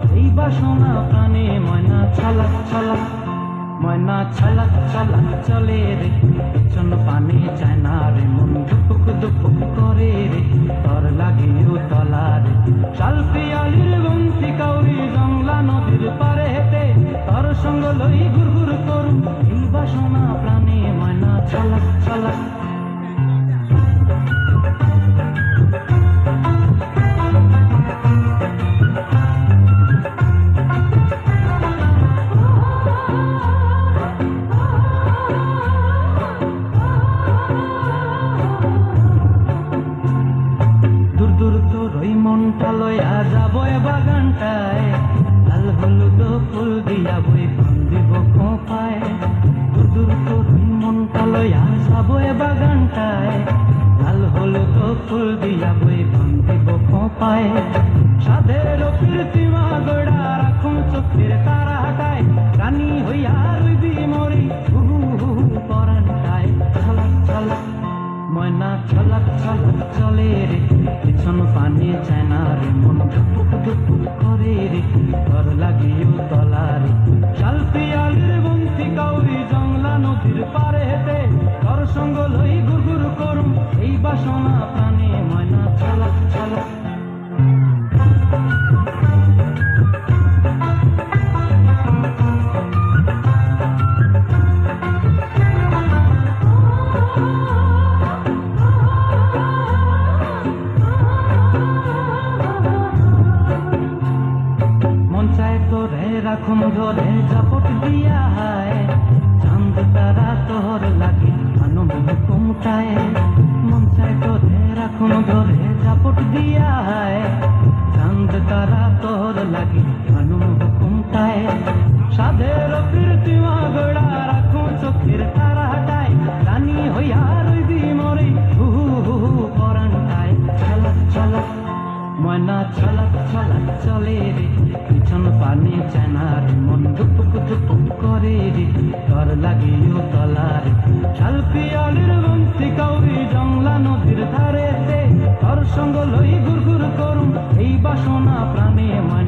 এই বাসনা প্রাণে ময়না ছালাক ছালাক ময়না ছালাক ছালাক চলে রে পেছন পানে চায় না রে, মন দুপুক দুপুক করে রে, তর লাগিও তলা রে। শাল পিয়ালির বংশী কাউরি জংলা নদীর পারে হেঁটে, তর সঙ্গ লই ঘুর ঘুর করুম এই বাসনা প্রাণে ময়না ছালাক ছালাক লয়া যাব বাগানটায় লাল হলুদ ফুল দিয়া বই দিব খোপায় দূর দূর তোর ওই মনটা লয়া যাব বাগানটায় লাল হলুদ ফুল দিয়া বই পান দিব খোপায় সাধের কীর্তিমা গোড়া রাখুন চোখের তারা হাটায়, রানী হইয়া রইবি মরি ছলক ছলক চলে রে, পিছন পানি চায় না রে, মন ধুপুক ধুপুক করে রে, ঘর লাগিও তলা রে। শাল পিয়ালির বন্তি কাউরি জংলা নদীর পারে করুম, এই বাসনা প্রাণে ময়না রাখুন ধরে জাপট দিয়া হায়। চাঁদ তারা তোর লাগে, আনন্দ কুমটায়। মন চায় তোরে রাখুন ধরে জাপট দিয়া হায়। চাঁদ তারা তোর লাগে, আনন্দ কুমটায়। সাধের কীর্তিমা গোড়া রাখুন চোখের তারা হাটায় রানী হইয়া রইবি মরে হু হু হু হু পরানটায় ছলক ছলক, ময়না, ছলক ছলক, চলে পিছন পানি চেনার মন দুপুক দুপুক করে রে। তর লাগিও তলার রে শাল পিয়ালির বংশী কাউরি জংলা নদীর ধারে তে তর সঙ্গ লই গুরগুর করুম এই বাসনা প্রাণে ছলক